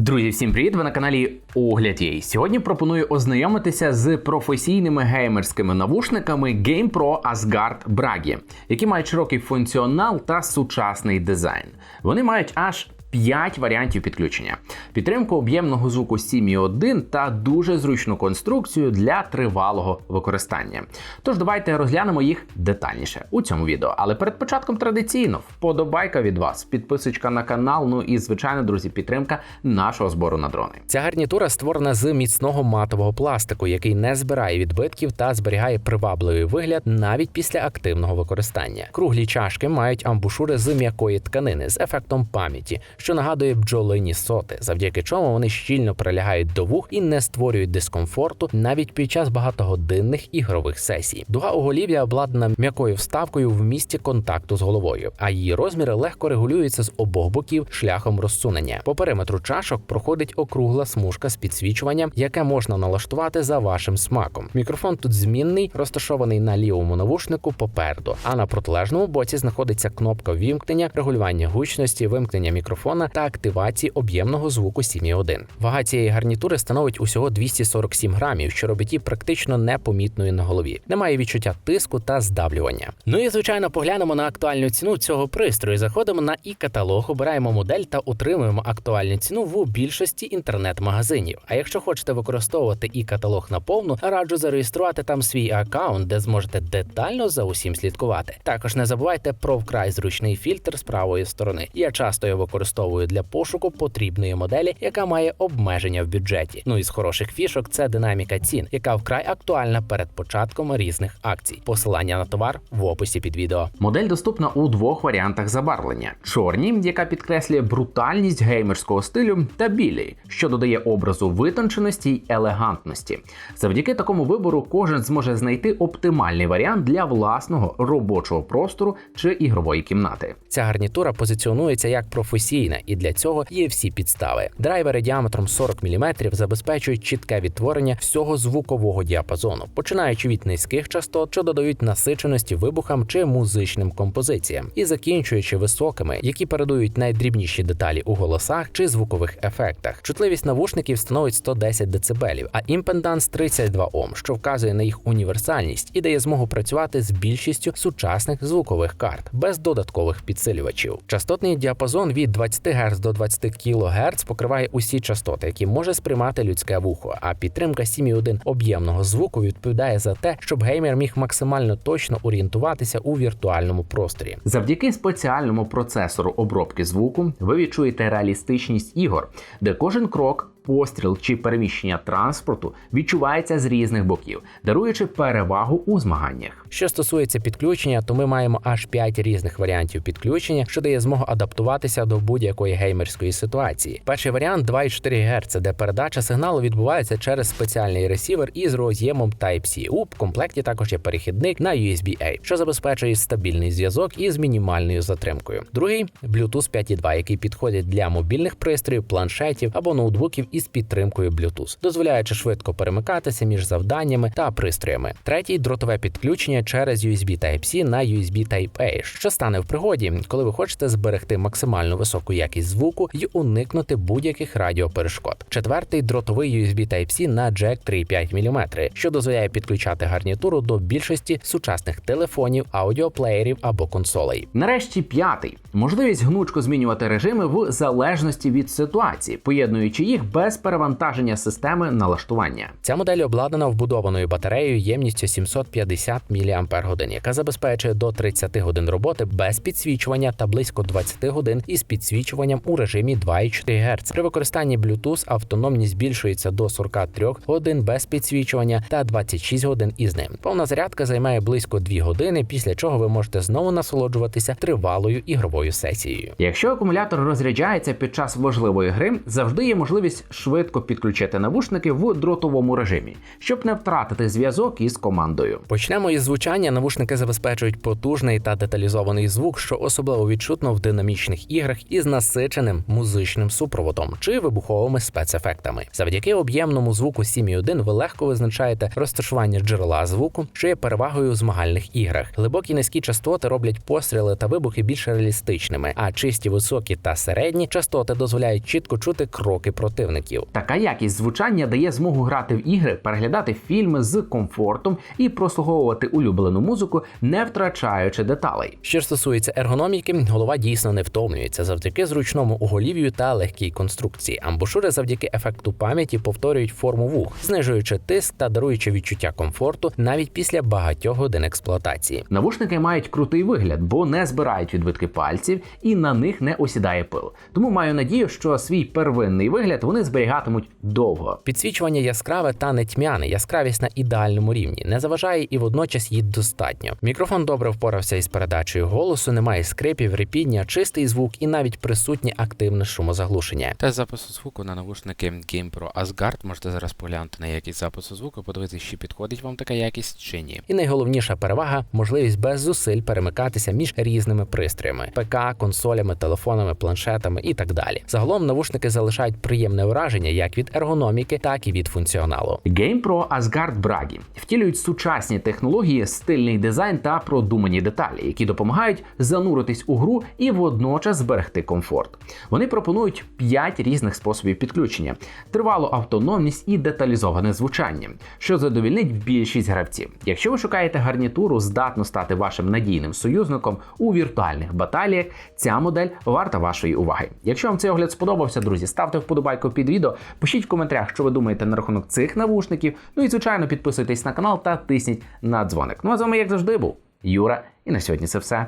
Друзі, всім привіт! Ви на каналі Огляд Єй. Сьогодні пропоную ознайомитися з професійними геймерськими навушниками GamePro Asgard Bragi, які мають широкий функціонал та сучасний дизайн. Вони мають аж 5 варіантів підключення, підтримку об'ємного звуку Simi 1 та дуже зручну конструкцію для тривалого використання. Тож давайте розглянемо їх детальніше у цьому відео. Але перед початком традиційно вподобайка від вас, підписочка на канал. Ну і звичайно, друзі, підтримка нашого збору на дрони. Ця гарнітура створена з міцного матового пластику, який не збирає відбитків та зберігає привабливий вигляд навіть після активного використання. Круглі чашки мають амбушури з м'якої тканини з ефектом пам'яті, що нагадує бджолині соти, завдяки чому вони щільно прилягають до вух і не створюють дискомфорту навіть під час багатогодинних ігрових сесій. Дуга оголів'я обладнана м'якою вставкою в місці контакту з головою, а її розміри легко регулюються з обох боків шляхом розсунення. По периметру чашок проходить округла смужка з підсвічуванням, яке можна налаштувати за вашим смаком. Мікрофон тут змінний, розташований на лівому навушнику попереду, а на протилежному боці знаходиться кнопка вімкнення, регулювання гучності, вимкнення мікрофона та активації об'ємного звуку Simi 1. Вага цієї гарнітури становить усього 247 грамів, що робить її практично непомітною на голові. Немає відчуття тиску та здавлювання. Ну і звичайно, поглянемо на актуальну ціну цього пристрою. Заходимо на і каталог, обираємо модель та отримуємо актуальну ціну в більшості інтернет-магазинів. А якщо хочете використовувати і каталог наповну, раджу зареєструвати там свій аккаунт, де зможете детально за усім слідкувати. Також не забувайте про вкрай зручний фільтр з правої сторони. Я часто його використовую для пошуку потрібної моделі, яка має обмеження в бюджеті. Ну і з хороших фішок це динаміка цін, яка вкрай актуальна перед початком різних акцій. Посилання на товар в описі під відео. Модель доступна у двох варіантах забарвлення: чорній, яка підкреслює брутальність геймерського стилю, та білій, що додає образу витонченості й елегантності. Завдяки такому вибору кожен зможе знайти оптимальний варіант для власного робочого простору чи ігрової кімнати. Ця гарнітура позиціонується як професійна, і для цього є всі підстави. Драйвери діаметром 40 мм забезпечують чітке відтворення всього звукового діапазону, починаючи від низьких частот, що додають насиченості вибухам чи музичним композиціям, і закінчуючи високими, які передають найдрібніші деталі у голосах чи звукових ефектах. Чутливість навушників становить 110 дБ, а імпеданс 32 Ом, що вказує на їх універсальність і дає змогу працювати з більшістю сучасних звукових карт без додаткових підсилювачів. Частотний діапазон від 20 Гц до 20 кГц покриває усі частоти, які може сприймати людське вухо. А підтримка 7.1 об'ємного звуку відповідає за те, щоб геймер міг максимально точно орієнтуватися у віртуальному просторі. Завдяки спеціальному процесору обробки звуку ви відчуєте реалістичність ігор, де кожен крок. Постріл чи переміщення транспорту відчувається з різних боків, даруючи перевагу у змаганнях. Що стосується підключення, то ми маємо аж 5 різних варіантів підключення, що дає змогу адаптуватися до будь-якої геймерської ситуації. Перший варіант 2,4 Гц, де передача сигналу відбувається через спеціальний ресівер із роз'ємом Type-C. У комплекті також є перехідник на USB-A, що забезпечує стабільний зв'язок із мінімальною затримкою. Другий Bluetooth 5.2, який підходить для мобільних пристроїв, планшетів або ноутбуків із підтримкою Bluetooth, дозволяючи швидко перемикатися між завданнями та пристроями. Третій дротове підключення через USB Type-C на USB Type-A, що стане в пригоді, коли ви хочете зберегти максимально високу якість звуку і уникнути будь-яких радіоперешкод. Четвертий дротовий USB Type-C на джек 3,5 мм, що дозволяє підключати гарнітуру до більшості сучасних телефонів, аудіоплеєрів або консолей. Нарешті п'ятий можливість гнучко змінювати режими в залежності від ситуації, поєднуючи їх без перевантаження системи налаштування. Ця модель обладнана вбудованою батареєю ємністю 750 мАч, яка забезпечує до 30 годин роботи без підсвічування та близько 20 годин із підсвічуванням у режимі 2,4 Гц. При використанні Bluetooth автономність збільшується до 43 годин без підсвічування та 26 годин із ним. Повна зарядка займає близько 2 години, після чого ви можете знову насолоджуватися тривалою ігровою сесією. Якщо акумулятор розряджається під час важливої гри, завжди є можливість швидко підключити навушники в дротовому режимі, щоб не втратити зв'язок із командою. Почнемо із звучання. Навушники забезпечують потужний та деталізований звук, що особливо відчутно в динамічних іграх із насиченим музичним супроводом чи вибуховими спецефектами. Завдяки об'ємному звуку 7.1 ви легко визначаєте розташування джерела звуку, що є перевагою у змагальних іграх. Глибокі низькі частоти роблять постріли та вибухи більш реалістичними, а чисті високі та середні частоти дозволяють чітко чути кроки противників. Така якість звучання дає змогу грати в ігри, переглядати фільми з комфортом і прослуговувати улюблену музику, не втрачаючи деталей. Що ж стосується ергономіки, голова дійсно не втомлюється завдяки зручному оголів'ю та легкій конструкції. Амбушури завдяки ефекту пам'яті повторюють форму вух, знижуючи тиск та даруючи відчуття комфорту навіть після багатьох годин експлуатації. Навушники мають крутий вигляд, бо не збирають відбитки пальців і на них не осідає пил. Тому маю надію, що свій первинний вигляд вони зберігатимуть довго. Підсвічування яскраве та не тьмяне, яскравість на ідеальному рівні, не заважає і водночас їй достатньо. Мікрофон добре впорався із передачею голосу, немає скрипів, репіння, чистий звук і навіть присутнє активне шумозаглушення. Тест запису звуку на навушники GamePro Asgard. Можете зараз поглянути на якість запису звуку, подивитися, чи підходить вам така якість чи ні. І найголовніша перевага можливість без зусиль перемикатися між різними пристроями: ПК, консолями, телефонами, планшетами і так далі. Загалом навушники залишають приємне враження як від ергономіки, так і від функціоналу. GamePro Asgard Bragi втілюють сучасні технології, стильний дизайн та продумані деталі, які допомагають зануритись у гру і водночас зберегти комфорт. Вони пропонують 5 різних способів підключення, тривалу автономність і деталізоване звучання, що задовільнить більшість гравців. Якщо ви шукаєте гарнітуру, здатну стати вашим надійним союзником у віртуальних баталіях, ця модель варта вашої уваги. Якщо вам цей огляд сподобався, друзі, ставте вподобайку під відео, пишіть в коментарях, що ви думаєте на рахунок цих навушників. Ну і звичайно, підписуйтесь на канал та тисніть на дзвоник. Ну а з вами, як завжди, був Юра, і на сьогодні це все.